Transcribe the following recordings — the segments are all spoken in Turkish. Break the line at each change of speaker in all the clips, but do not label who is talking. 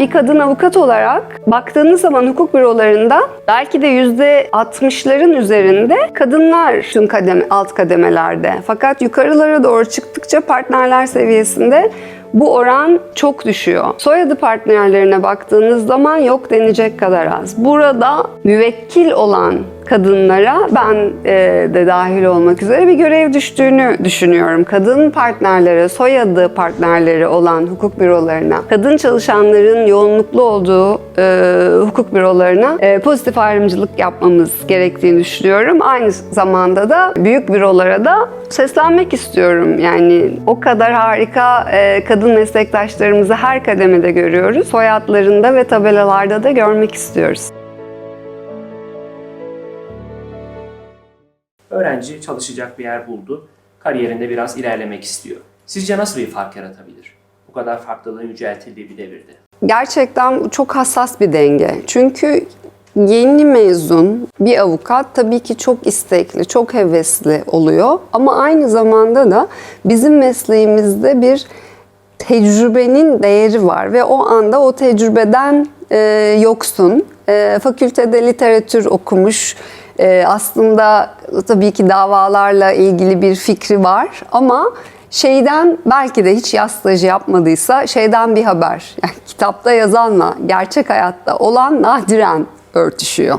Bir kadın avukat olarak baktığınız zaman hukuk bürolarında belki de yüzde 60'ların üzerinde kadınlar tüm kademe, alt kademelerde. Fakat yukarılara doğru çıktıkça partnerler seviyesinde bu oran çok düşüyor. Soyadı partnerlerine baktığınız zaman yok denecek kadar az. Burada müvekkil olan kadınlara ben e, de dahil olmak üzere bir görev düştüğünü düşünüyorum. Kadın partnerlere, soyadı partnerleri olan hukuk bürolarına, kadın çalışanların yoğunluklu olduğu e, hukuk bürolarına e, pozitif ayrımcılık yapmamız gerektiğini düşünüyorum. Aynı zamanda da büyük bürolara da seslenmek istiyorum. Yani o kadar harika kadın meslektaşlarımızı her kademede görüyoruz. Soyadlarında ve tabelalarda da görmek istiyoruz.
Öğrenci çalışacak bir yer buldu. Kariyerinde biraz ilerlemek istiyor. Sizce nasıl bir fark yaratabilir? Bu kadar farklılığın yüceltildiği bir devirde.
Gerçekten çok hassas bir denge. Çünkü yeni mezun bir avukat tabii ki çok istekli, çok hevesli oluyor. Ama aynı zamanda da bizim mesleğimizde bir tecrübenin değeri var ve o anda o tecrübeden e, yoksun. E, fakültede literatür okumuş, e, aslında tabii ki davalarla ilgili bir fikri var ama şeyden belki de hiç yaz stajı yapmadıysa şeyden bir haber. Yani kitapta yazanla gerçek hayatta olan nadiren örtüşüyor.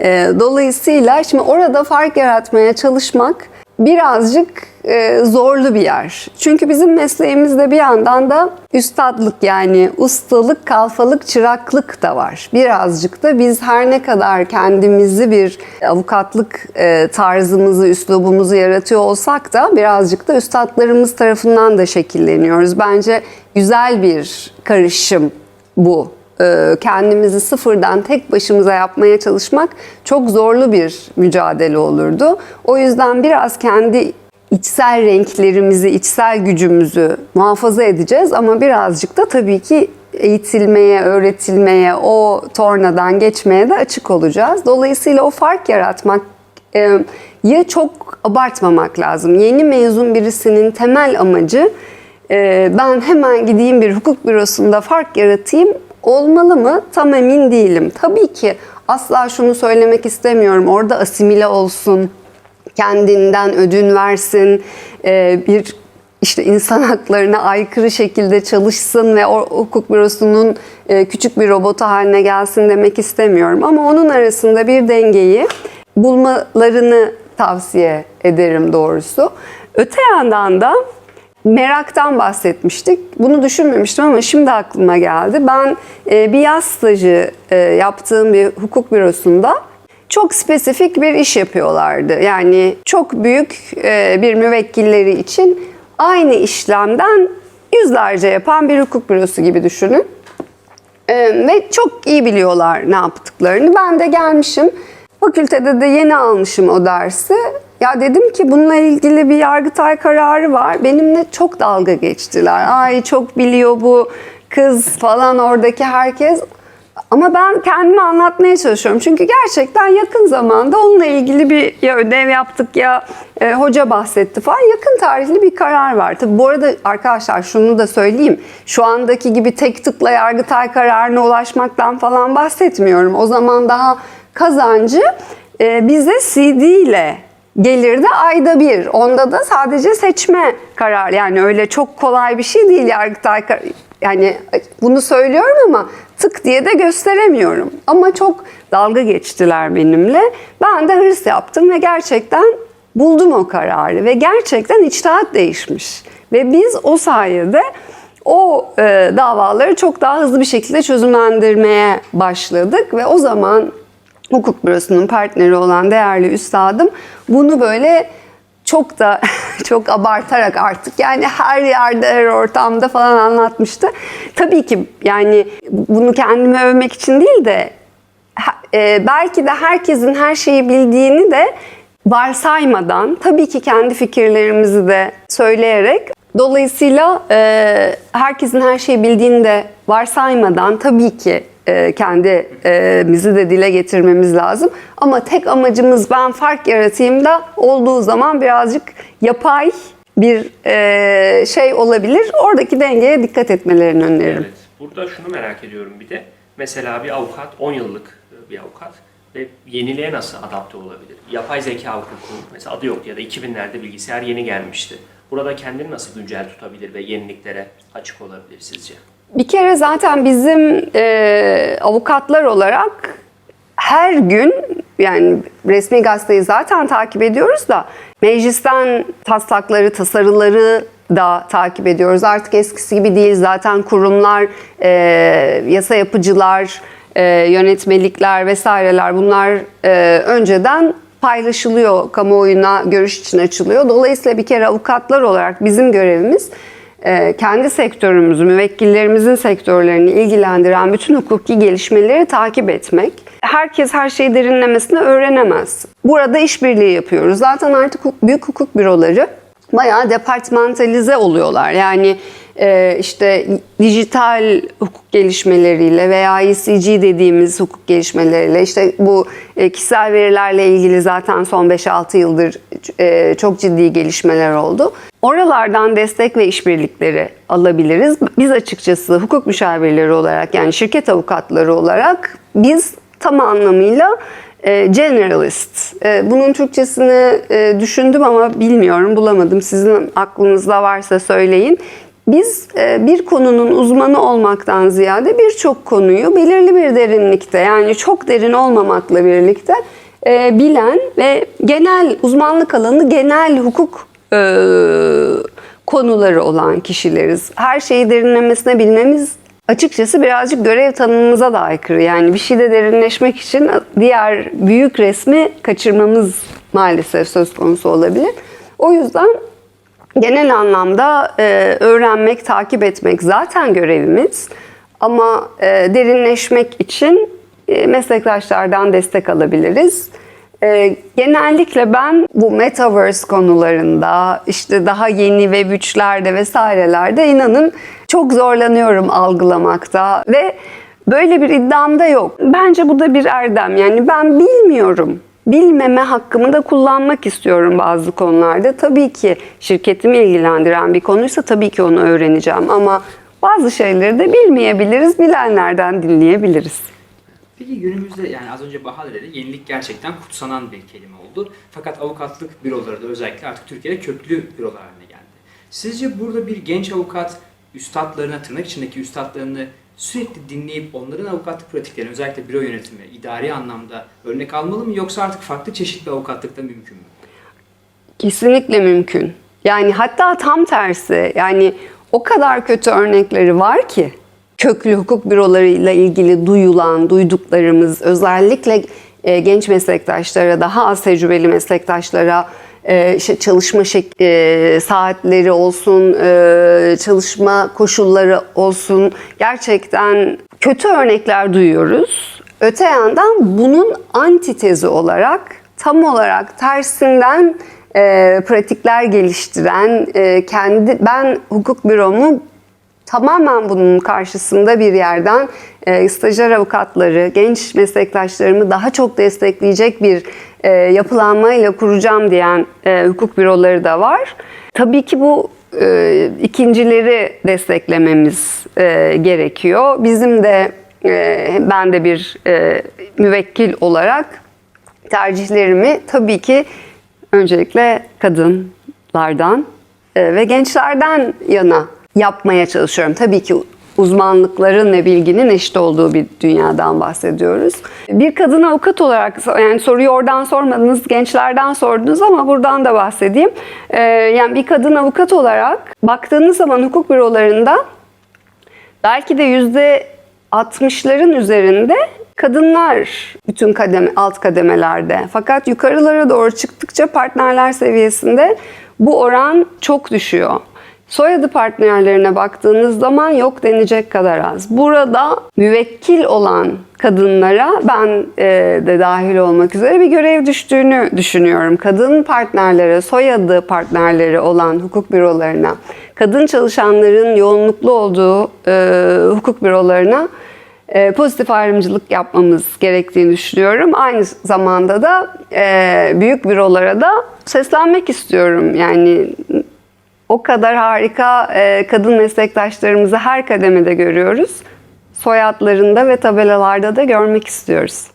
E, dolayısıyla şimdi orada fark yaratmaya çalışmak birazcık e, zorlu bir yer. Çünkü bizim mesleğimizde bir yandan da üstadlık yani ustalık, kalfalık, çıraklık da var. Birazcık da biz her ne kadar kendimizi bir avukatlık e, tarzımızı, üslubumuzu yaratıyor olsak da birazcık da üstadlarımız tarafından da şekilleniyoruz. Bence güzel bir karışım bu kendimizi sıfırdan tek başımıza yapmaya çalışmak çok zorlu bir mücadele olurdu. O yüzden biraz kendi içsel renklerimizi, içsel gücümüzü muhafaza edeceğiz ama birazcık da tabii ki eğitilmeye, öğretilmeye, o tornadan geçmeye de açık olacağız. Dolayısıyla o fark yaratmak e, ya çok abartmamak lazım. Yeni mezun birisinin temel amacı e, ben hemen gideyim bir hukuk bürosunda fark yaratayım olmalı mı? Tam emin değilim. Tabii ki asla şunu söylemek istemiyorum. Orada asimile olsun, kendinden ödün versin, e, bir işte insan haklarına aykırı şekilde çalışsın ve o hukuk bürosunun e, küçük bir robotu haline gelsin demek istemiyorum. Ama onun arasında bir dengeyi bulmalarını tavsiye ederim doğrusu. Öte yandan da meraktan bahsetmiştik. Bunu düşünmemiştim ama şimdi aklıma geldi. Ben e, bir yaz stajı e, yaptığım bir hukuk bürosunda çok spesifik bir iş yapıyorlardı. Yani çok büyük e, bir müvekkilleri için aynı işlemden yüzlerce yapan bir hukuk bürosu gibi düşünün. Ve çok iyi biliyorlar ne yaptıklarını. Ben de gelmişim. Fakültede de yeni almışım o dersi. Ya dedim ki bununla ilgili bir yargıtay kararı var. Benimle çok dalga geçtiler. Ay çok biliyor bu kız falan oradaki herkes. Ama ben kendimi anlatmaya çalışıyorum. Çünkü gerçekten yakın zamanda onunla ilgili bir ya ödev yaptık ya e, hoca bahsetti falan. Yakın tarihli bir karar var. Tabi bu arada arkadaşlar şunu da söyleyeyim. Şu andaki gibi tek tıkla yargıtay kararına ulaşmaktan falan bahsetmiyorum. O zaman daha kazancı e, bize CD ile gelirdi ayda bir. Onda da sadece seçme karar. Yani öyle çok kolay bir şey değil Yargıtay yani bunu söylüyorum ama tık diye de gösteremiyorum. Ama çok dalga geçtiler benimle. Ben de hırs yaptım ve gerçekten buldum o kararı ve gerçekten içtihat değişmiş. Ve biz o sayede o e, davaları çok daha hızlı bir şekilde çözümlendirmeye başladık ve o zaman hukuk bürosunun partneri olan değerli üstadım bunu böyle çok da çok abartarak artık yani her yerde her ortamda falan anlatmıştı. Tabii ki yani bunu kendimi övmek için değil de e, belki de herkesin her şeyi bildiğini de varsaymadan tabii ki kendi fikirlerimizi de söyleyerek dolayısıyla e, herkesin her şeyi bildiğini de varsaymadan tabii ki e, kendimizi de dile getirmemiz lazım. Ama tek amacımız ben fark yaratayım da olduğu zaman birazcık yapay bir e, şey olabilir. Oradaki dengeye dikkat etmelerini öneririm.
Evet. Burada şunu merak ediyorum bir de. Mesela bir avukat 10 yıllık e, bir avukat ve yeniliğe nasıl adapte olabilir? Yapay zeka hukuku mesela adı yoktu ya da 2000'lerde bilgisayar yeni gelmişti. Burada kendini nasıl güncel tutabilir ve yeniliklere açık olabilir sizce?
Bir kere zaten bizim e, avukatlar olarak her gün yani resmi gazeteyi zaten takip ediyoruz da meclisten taslakları, tasarıları da takip ediyoruz. Artık eskisi gibi değil zaten kurumlar, e, yasa yapıcılar, e, yönetmelikler vesaireler bunlar e, önceden paylaşılıyor, kamuoyuna görüş için açılıyor. Dolayısıyla bir kere avukatlar olarak bizim görevimiz e, kendi sektörümüzü, müvekkillerimizin sektörlerini ilgilendiren bütün hukuki gelişmeleri takip etmek. Herkes her şeyi derinlemesine öğrenemez. Burada işbirliği yapıyoruz. Zaten artık büyük hukuk büroları bayağı departmentalize oluyorlar. Yani işte dijital hukuk gelişmeleriyle veya ECG dediğimiz hukuk gelişmeleriyle işte bu e, kişisel verilerle ilgili zaten son 5-6 yıldır e, çok ciddi gelişmeler oldu. Oralardan destek ve işbirlikleri alabiliriz. Biz açıkçası hukuk müşavirleri olarak yani şirket avukatları olarak biz tam anlamıyla e, generalist. Bunun Türkçesini düşündüm ama bilmiyorum, bulamadım. Sizin aklınızda varsa söyleyin. Biz e, bir konunun uzmanı olmaktan ziyade birçok konuyu belirli bir derinlikte yani çok derin olmamakla birlikte e, bilen ve genel uzmanlık alanı genel hukuk e, konuları olan kişileriz. Her şeyi derinlemesine bilmemiz açıkçası birazcık görev tanımımıza da aykırı. Yani bir şeyde derinleşmek için diğer büyük resmi kaçırmamız maalesef söz konusu olabilir. O yüzden genel anlamda e, öğrenmek, takip etmek zaten görevimiz. Ama e, derinleşmek için e, meslektaşlardan destek alabiliriz. E, genellikle ben bu metaverse konularında işte daha yeni web 3'lerde vesairelerde inanın çok zorlanıyorum algılamakta ve böyle bir iddiam da yok. Bence bu da bir erdem. Yani ben bilmiyorum. Bilmeme hakkımı da kullanmak istiyorum bazı konularda. Tabii ki şirketimi ilgilendiren bir konuysa tabii ki onu öğreneceğim ama bazı şeyleri de bilmeyebiliriz, bilenlerden dinleyebiliriz.
Peki günümüzde yani az önce Bahar dedi yenilik gerçekten kutsanan bir kelime oldu. Fakat avukatlık büroları da özellikle artık Türkiye'de köklü bürolar haline geldi. Sizce burada bir genç avukat üstadlarına, tırnak içindeki üstadlarını sürekli dinleyip onların avukatlık pratiklerini özellikle büro yönetimi, idari anlamda örnek almalı mı yoksa artık farklı çeşitli avukatlıkta mümkün mü?
Kesinlikle mümkün. Yani hatta tam tersi. Yani o kadar kötü örnekleri var ki köklü hukuk bürolarıyla ilgili duyulan, duyduklarımız özellikle e, genç meslektaşlara, daha az tecrübeli meslektaşlara e, çalışma şek- e, saatleri olsun, e, çalışma koşulları olsun gerçekten kötü örnekler duyuyoruz. Öte yandan bunun antitezi olarak tam olarak tersinden e, pratikler geliştiren e, kendi ben hukuk büromu tamamen bunun karşısında bir yerden e, stajyer avukatları, genç meslektaşlarımı daha çok destekleyecek bir e, yapılanmayla kuracağım diyen e, hukuk büroları da var. Tabii ki bu e, ikincileri desteklememiz e, gerekiyor. Bizim de e, ben de bir e, müvekkil olarak tercihlerimi tabii ki öncelikle kadınlardan e, ve gençlerden yana yapmaya çalışıyorum. Tabii ki uzmanlıkların ve bilginin eşit olduğu bir dünyadan bahsediyoruz. Bir kadın avukat olarak yani soruyu oradan sormadınız, gençlerden sordunuz ama buradan da bahsedeyim. E, yani bir kadın avukat olarak baktığınız zaman hukuk bürolarında belki de yüzde 60'ların üzerinde kadınlar bütün kademe, alt kademelerde. Fakat yukarılara doğru çıktıkça partnerler seviyesinde bu oran çok düşüyor. Soyadı partnerlerine baktığınız zaman yok denecek kadar az. Burada müvekkil olan kadınlara ben e, de dahil olmak üzere bir görev düştüğünü düşünüyorum. Kadın partnerlere, soyadı partnerleri olan hukuk bürolarına, kadın çalışanların yoğunluklu olduğu e, hukuk bürolarına e, pozitif ayrımcılık yapmamız gerektiğini düşünüyorum. Aynı zamanda da büyük bürolara da seslenmek istiyorum. Yani O kadar harika e, kadın meslektaşlarımızı her kademede görüyoruz. Soyadlarında ve tabelalarda da görmek istiyoruz.